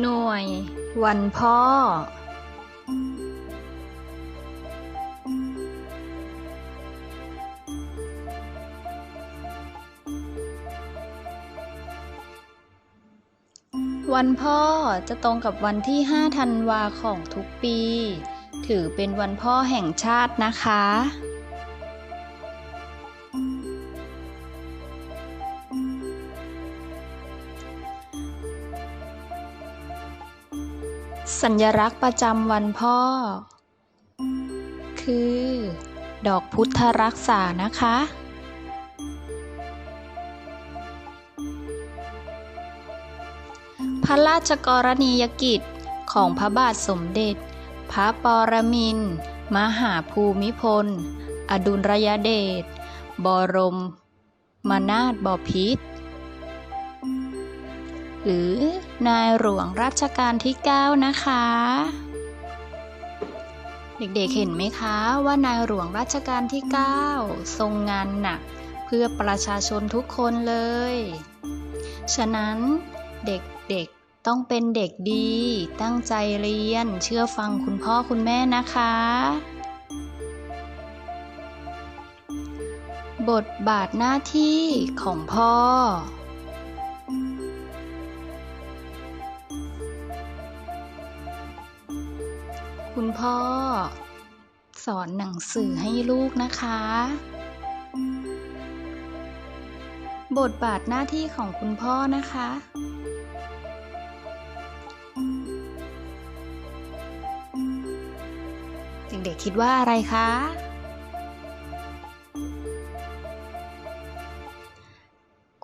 หน่วันพ่อ วันพ่อจะตรงกับวันที่ 5 ธันวาของทุกปี ถือเป็นวันพ่อแห่งชาตินะคะ สัญลักษณ์ประจำวันพ่อ คือ ดอกพุทธรักษานะคะ พระราชกรณียกิจของพระบาทสมเด็จ พระปรมินมหาภูมิพล อดุลยเดช บรม มนาถบพิตร หรือนายหลวงรัชกาลที่ 9 นะคะ เด็กๆเห็นไหมคะว่านายหลวงรัชกาลที่ 9 ทรงงานหนักเพื่อประชาชนทุกคนเลย ฉะนั้นเด็กๆต้องเป็นเด็กดี ตั้งใจเรียนเชื่อฟังคุณพ่อคุณแม่นะคะ บทบาทหน้าที่ของพ่อ คุณพ่อ สอนหนังสือให้ลูกนะคะ บทบาทหน้าที่ของคุณพ่อนะคะ เด็กๆคิดว่าอะไรคะ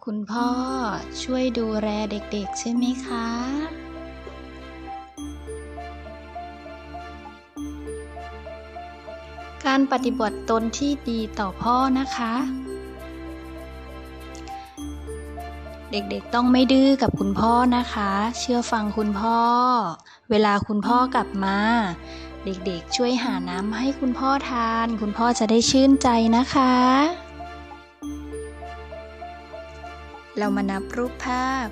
คุณพ่อช่วยดูแลเด็กๆใช่ไหมคะ การปฏิบัติตนที่ดีต่อพ่อนะคะ เด็กๆต้องไม่ดื้อกับคุณพ่อนะคะ เชื่อฟังคุณพ่อ เวลาคุณพ่อกลับมา เด็กๆช่วยหาน้ำให้คุณพ่อทาน คุณพ่อจะได้ชื่นใจนะคะ เรามานับรูปภาพ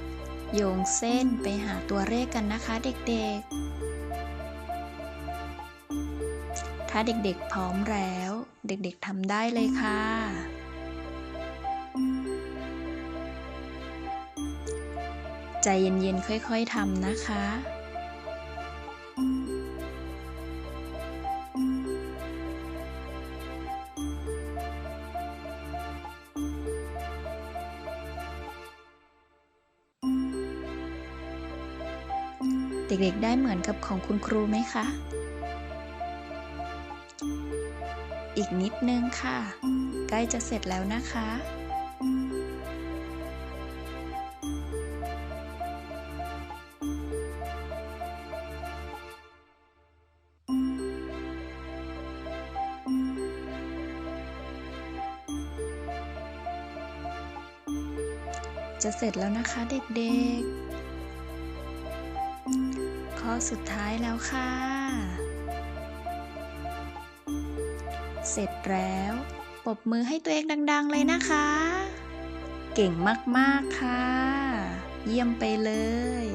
โยงเส้นไปหาตัวเลขกันนะคะเด็กๆ ถ้าเด็กๆพร้อมแล้ว เด็กๆทำได้เลยค่ะ ใจเย็นๆค่อยๆทำนะคะเด็กๆ ได้เหมือนกับของคุณครูไหมคะ อีกนิดนึงค่ะ ใกล้จะเสร็จแล้วนะคะ จะเสร็จแล้วนะคะเด็กๆ ข้อสุดท้ายแล้วค่ะ เสร็จแล้วปบมือให้ตัวเองดัง ๆ เลยนะคะ เก่งมาก ๆ ค่ะ เยี่ยมไปเลย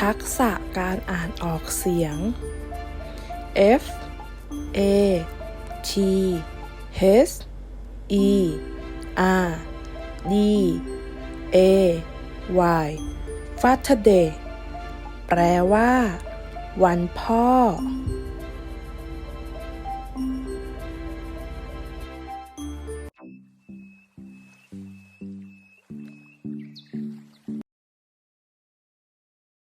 ทักษะการอ่านออกเสียง F A T H E R D A Y Father Day แปลว่า วันพ่อ